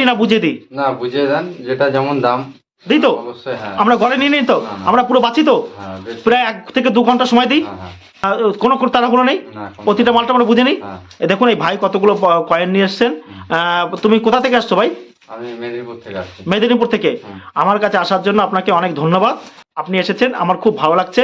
নি না বুঝে দিই। না বুঝিয়ে দেন যেটা যেমন দাম। দিই তো? অবশ্যই হ্যাঁ। আমরা ঘরে নিয়ে নিই তো। আমরা পুরো বাঁচি তো? হ্যাঁ প্রায় এক থেকে দু ঘণ্টা সময় দিই? হ্যাঁ কোনো তাড়াহুড়ো নেই? প্রতিটা মালটা আমরা বুঝে নিই? দেখুন এই ভাই কতগুলো কয়েন নিয়ে এসছেন। তুমি কোথা থেকে আসছো ভাই? মেদিনীপুর থেকে। আমার কাছে আসার জন্য আপনাকে অনেক ধন্যবাদ। আপনি এসেছেন আমার খুব ভালো লাগছে।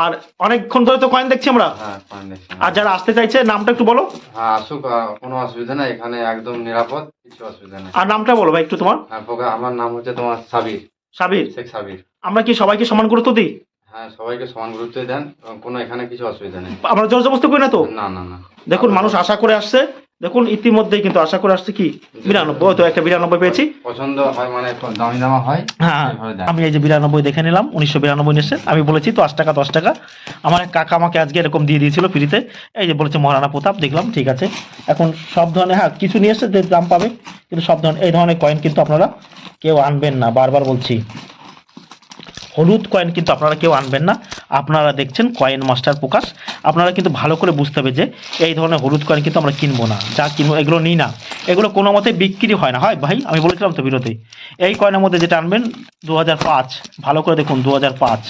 আর অনেকক্ষণ ধরে তো কয়েন দেখছি আমরা। হ্যাঁ দেখছি আর যারা আসতে চাইছে নামটা একটু বলো। হ্যাঁ আসুক কোনো অসুবিধা নাই এখানে একদম নিরাপদ কিছু অসুবিধা নেই। আর নামটা বলো ভাই একটু তোমার। হ্যাঁ আমার নাম হচ্ছে তোমার সাবির। সাবির? শেখ সাবির। আমরা কি সবাইকে সমান গুরুত্ব দিই? হ্যাঁ সবাইকে সমান গুরুত্ব দেন কোনো এখানে কিছু অসুবিধা নেই। আমরা জোর জবস্ত করি না তো? না না না। দেখুন মানুষ আশা করে আসছে দেখুন ইতিমধ্যেই কিন্তু আশা করে আসছে কি? বিরানব্বই তো একটা বিরানব্বই পেয়েছি। পছন্দ হয় মানে দামি দামা হয় হ্যাঁ আমি এই যে বিরানব্বই দেখে নিলাম উনিশশো বিরানব্বই নিয়েছে। আমি বলেছি দশ টাকা দশ টাকা। আমার এক কাকা আমাকে আজকে এরকম দিয়ে দিয়েছিল ফ্রিতে। এই যে বলেছে মহারানা প্রতাপ দেখলাম ঠিক আছে। এখন সব ধরনের হ্যাঁ কিছু নিয়ে এসছে যে দাম পাবে কিন্তু সব ধরনের এই ধরনের কয়েন কিন্তু আপনারা কেউ আনবেন না। বারবার বলছি। হলুদ কয়েন কিন্তু আপনারা কেউ আনবেন না। আপনারা দেখছেন কয়েন মাস্টার প্রকাশ। আপনারা কিন্তু ভালো করে বুঝতে হবে যে এই ধরনের হলুদ কয়েন কিন্তু আমরা কিনবো না, যা কিনবো, এগুলো নিই না। এগুলো কোনো মতে বিক্রি হয় না। হয় ভাই, আমি বলেছিলাম তো বিরতি এই কয়েনের মধ্যে যেটা আনবেন দু হাজার পাঁচ। ভালো করে দেখুন দু হাজার পাঁচ।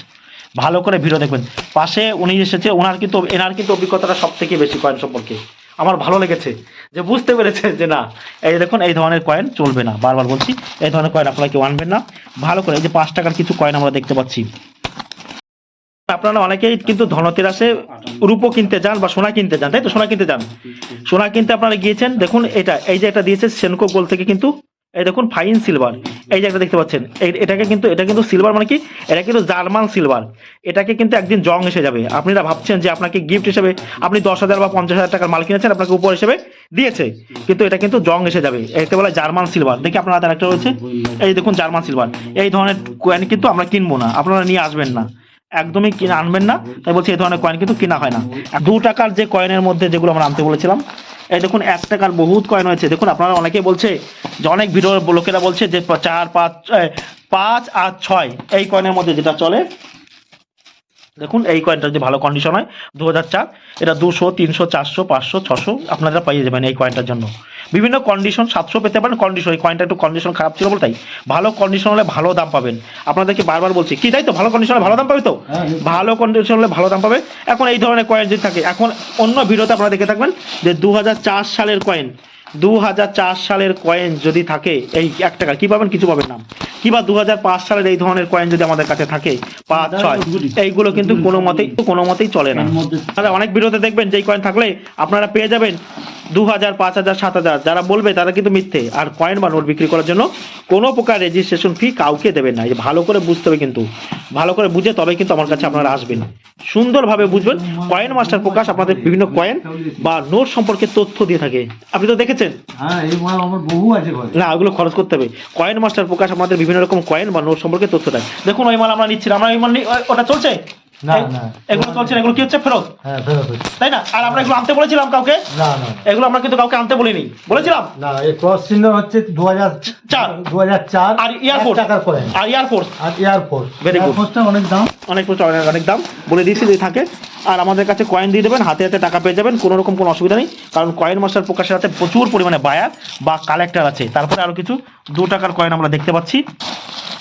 ভালো করে ভিডিও দেখবেন। পাশে উনি এসেছে, ওনার কিন্তু, এনার কিন্তু অভিজ্ঞতাটা সব থেকে বেশি কয়েন সম্পর্কে। আমার ভালো লেগেছে যে বুঝতে পেরেছে যে না, এই দেখুন, এই ধরনের কয়েন চলবে না। বারবার বলছি, এই ধরনের কয়েন আপনারা কেউ আনবেন না। ভালো করে এই যে পাঁচ টাকার কিছু কয়েন আমরা দেখতে পাচ্ছি। আপনারা অনেকেই কিন্তু ধনতেরাসে রূপো কিনতে যান বা সোনা কিনতে যান, তাই তো? সোনা কিনতে যান। সোনা কিনতে আপনারা গিয়েছেন, দেখুন, এটা, এই যে এটা দিয়েছে সেনকো গোল থেকে কিন্তু এই দেখুন ফাইন সিলভার এই যে দেখতে পাচ্ছেন এটাকে কিন্তু, এটা কিন্তু সিলভার মানে কি? এটা কিন্তু জার্মান সিলভার এটাকে কিন্তু একদিন জং এসে যাবে। আপনারা ভাবছেন যে আপনাকে গিফট হিসেবে আপনি দশ হাজার বা পঞ্চাশ হাজার টাকার মাল কিনেছেন, আপনাকে উপহার হিসেবে দিয়েছে। কিন্তু এটা কিন্তু জং এসে যাবে। একে বলে জার্মান সিলভার দেখি আপনার হাতে একটা রয়েছে। এই দেখুন জার্মান সিলভার এই ধরনের কয়েন কিন্তু আমরা কিনবো না। আপনারা নিয়ে আসবেন না। একদমই কিনে আনবেন না। তাই বলছি, এই ধরনের কয়েন কিন্তু কেনা হয় না। দু টাকার যে কয়েনের মধ্যে যেগুলো আমরা আনতে বলেছিলাম এই দেখুন, এক টাকার বহুত কয়েন হয়েছে দেখুন, আপনারা অনেকে বলছে, যে অনেক ভিডিও লোকেরা বলছে যে চার, পাঁচ পাঁচ আর ছয়, এই কয়েনের মধ্যে যেটা চলে, দেখুন, এই কয়েনটা যদি ভালো কন্ডিশন হয় দু হাজার চার, এটা দুশো, তিনশো, চারশো, পাঁচশো, ছশো আপনারা পাইয়ে যাবেন এই কয়েনটার জন্য। বিভিন্ন কন্ডিশন সাতশো পেতে পারেন। কন্ডিশন এই কয়েনটা একটু কন্ডিশন খারাপ ছিল বলে তাই। ভালো কন্ডিশন হলে ভালো দাম পাবেন। আপনাদেরকে বারবার বলছি কি তাই তো? ভালো কন্ডিশন হলে ভালো দাম পাবে তো? ভালো কন্ডিশন হলে ভালো দাম পাবে। এখন এই ধরনের কয়েন যদি থাকে এখন অন্য ভিডিওতে আপনারা দেখে থাকবেন যে দু হাজার চার সালের কয়েন দু হাজার চার সালের কয়েন যদি থাকে এই এক টাকা কি পাবেন? কিছু পাবেন না। কিংবা দু সালের এই ধরনের কয়েন যদি আমাদের কাছে থাকে পাঁচ ছয় এইগুলো কিন্তু কোনো মতেই কোনো মতেই চলে না। তাহলে অনেক ভিডিওতে দেখবেন যেই কয়েন থাকলে আপনারা পেয়ে যাবেন দু হাজার পাঁচ হাজার সাত হাজার যারা বলবে তারা কিন্তু মিথ্যে। আর কয়েন বা নোট বিক্রি করার জন্য কোনো প্রকার রেজিস্ট্রেশন ফি কাউকে দেবেন না। ভালো করে বুঝতে হবে কিন্তু। ভালো করে বুঝে তবে কিন্তু আমার কাছে আপনারা আসবেন। সুন্দরভাবে বুঝবেন। কয়েন মাস্টার প্রকাশ আপনাদের বিভিন্ন কয়েন বা নোট সম্পর্কে তথ্য দিয়ে থাকে। আপনি তো দেখেছেন? হ্যাঁ না ওগুলো খরচ করতে হবে। কয়েন মাস্টার প্রকাশ আমাদের বিভিন্ন রকম কয়েন বা নোট সম্পর্কে তথ্য দেয়। দেখুন ওই মাল আমরা নিচ্ছি না। আমরা ওই মাল ওটা চলছে? না, না। এগুলো চলছে এগুলো কি হচ্ছে? ফেরত। হ্যাঁ ফেরত তাই না? আর আমরা এগুলো আনতে বলেছিলাম কাউকে? না না। এগুলো আমরা কিন্তু কাউকে আনতে বলিনি। বলেছিলাম? না এই ক্রস চিহ্ন হচ্ছে দু হাজার চার। দু হাজার চার আর এয়ারপোর্ট টাকার কয়েন। আর আর. এয়ারপোর্টটা অনেক দাম। অনেক অনেক অনেক দাম। বলে দিয়েছি যদি থাকে। আর আমাদের কাছে কয়েন দিয়ে দেবেন হাতে হাতে টাকা পেয়ে যাবেন কোনো রকম কোনো অসুবিধা নেই। কারণ কয়েন মাস্টার প্রকাশের হাতে প্রচুর পরিমাণে বায়ার বা কালেক্টর আছে। তারপরে আরও কিছু দু টাকার কয়েন আমরা দেখতে পাচ্ছি।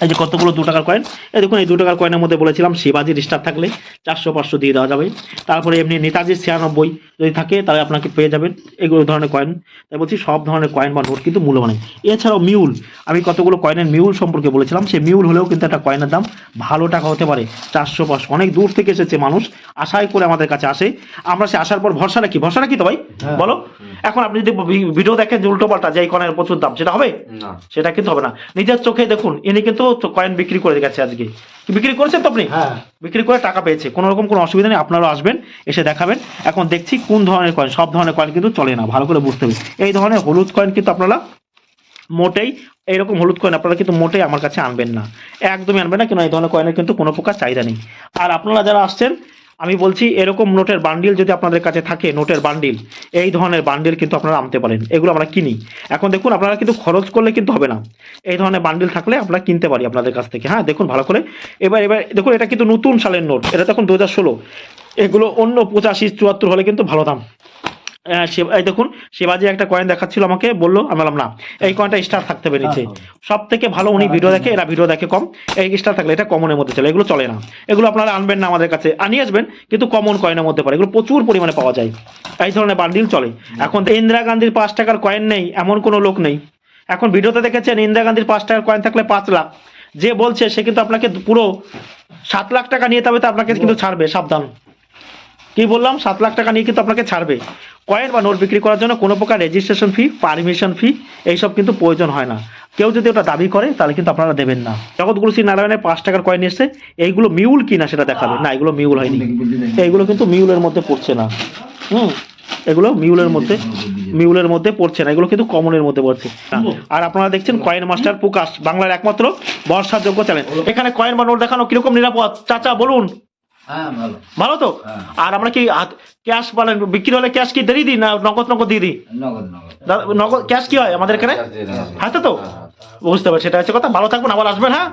এই যে কতগুলো দু টাকার কয়েন এই দেখুন এই দু টাকার কয়েনের মধ্যে বলেছিলাম শিবাজি স্টার থাকলে চারশো পাঁচশো দিয়ে দেওয়া যাবে। তারপরে এমনি নেতাজি ছিয়ানব্বই যদি থাকে তাহলে আপনাকে পেয়ে যাবেন এগুলো ধরনের কয়েন তাই বলছি সব ধরনের কয়েন বা নোট কিন্তু মূল্যবান। এছাড়াও মিউল আমি কতগুলো কয়েনের মিউল সম্পর্কে বলেছিলাম সেই মিউল হলেও কিন্তু একটা কয়েনের দাম ভালো টাকা হতে পারে চারশো পাঁচশো। অনেক দূর থেকে এসেছে মানুষ আশাই করে আমাদের কাছে আসে। আমরা সে আসার পর ভরসা রাখি। ভরসা রাখি তো ভাই? হ্যাঁ। বলো। এখন আপনি যদি ভিডিও দেখেন যে উল্টো পাল্টা যে এই কয়েনের প্রচুর দাম সেটা হবে? না। সেটা কিন্তু হবে না। নিজের চোখে দেখুন ইনি কিন্তু কয়েন বিক্রি করে গেছে আজকে। বিক্রি করেছেন তো আপনি? হ্যাঁ। বিক্রি করে টাকা পেয়েছে। কোনো রকম কোনো অসুবিধা নেই আপনারাও আসবেন এসে দেখাবেন। এখন দেখছি কোন ধরনের কয়েন সব ধরনের কয়েন কিন্তু চলে না ভালো করে বুঝতে হবে। এই ধরনের হলুদ কয়েন কিন্তু আপনারা মোটেই এইরকম হলুদ কয়েন আপনারা কিন্তু মোটেই আমার কাছে আনবেন না। একদমই আনবেন না কেন এই ধরনের কয়েনের কিন্তু কোনো প্রকার চাহিদা নেই। আর আপনারা যারা আসছেন আমি বলছি এরকম নোটের বান্ডিল যদি আপনাদের কাছে থাকে, নোটের বান্ডিল এই ধরনের বান্ডিল কিন্তু আপনারা আনতে পারেন। এগুলো আমরা কিনি। এখন দেখুন, আপনারা কিন্তু খরচ করলে কিন্তু হবে না। এই ধরনের বান্ডিল থাকলে আমরা কিনতে পারি আপনাদের কাছ থেকে। হ্যাঁ দেখুন ভালো করে। এবার এবার দেখুন, এটা কিন্তু নতুন সালের নোট। এটা তখন দু হাজার ষোলো। এগুলো অন্য পঁচাশি, চুয়াত্তর হলে কিন্তু ভালো দাম। এই দেখুন শিবাজি একটা কয়েন দেখাচ্ছিল আমাকে বলল আমি বললাম না এই কয়েনটা স্টার থাকতে হবে নিচে। সব থেকে ভালো উনি ভিডিও দেখে এরা ভিডিও দেখে কম। এই স্টার থাকলে এটা কমনের মধ্যে চলে এগুলো চলে না। এগুলো আপনারা আনবেন না আমাদের কাছে। আনিয়ে আসবেন কিন্তু কমন কয়েনের মধ্যে পড়ে। এগুলো প্রচুর পরিমাণে পাওয়া যায়। এই ধরনের বান্ডিল চলে। এখন ইন্দিরা গান্ধীর পাঁচ টাকার কয়েন নেই এমন কোনো লোক নেই। এখন ভিডিওতে দেখেছেন ইন্দিরা গান্ধীর পাঁচ টাকার কয়েন থাকলে পাঁচ লাখ। যে বলছে সে কিন্তু আপনাকে পুরো সাত লাখ টাকা নিয়ে তবে তো আপনাকে কিন্তু ছাড়বে সাবধান। কি বললাম? সাত লাখ টাকা নিয়ে কিন্তু আপনাকে ছাড়বে। কয়েন বা নোট বিক্রি করার জন্য কোনো প্রকার রেজিস্ট্রেশন ফি পারমিশন ফি এইসব কিন্তু প্রয়োজন হয় না। কেউ যদি ওটা দাবি করে তাহলে কিন্তু আপনারা দেবেন না। জগৎগুরু শ্রী নারায়ণের পাঁচ টাকার কয়েন এসছে। এইগুলো মিউল কিনা সেটা দেখাবে। না এগুলো মিউল হয়নি। এইগুলো কিন্তু মিউলের মধ্যে পড়ছে না। হুম? এগুলো মিউলের মধ্যে মিউলের মধ্যে পড়ছে না। এগুলো কিন্তু কমনের মধ্যে পড়ছে। আর আপনারা দেখছেন কয়েন মাস্টার প্রকাশ বাংলার একমাত্র বর্ষাযোগ্য চ্যানেল। এখানে কয়েন বা নোট দেখানো কীরকম নিরাপদ? চাচা বলুন। ভালো। ভালো তো? হ্যাঁ। আর আমরা কি ক্যাশ বলেন বিক্রি হলে ক্যাশ কি দেরি দিই না নগদ নগদ দিয়ে দিই? নগদ ক্যাশ কি হয় আমাদের এখানে? আপনি। হাতে তো? হ্যাঁ, হ্যাঁ। বুঝতে পারছি সেটা হচ্ছে কথা। ভালো থাকবেন আবার আসবেন হ্যাঁ?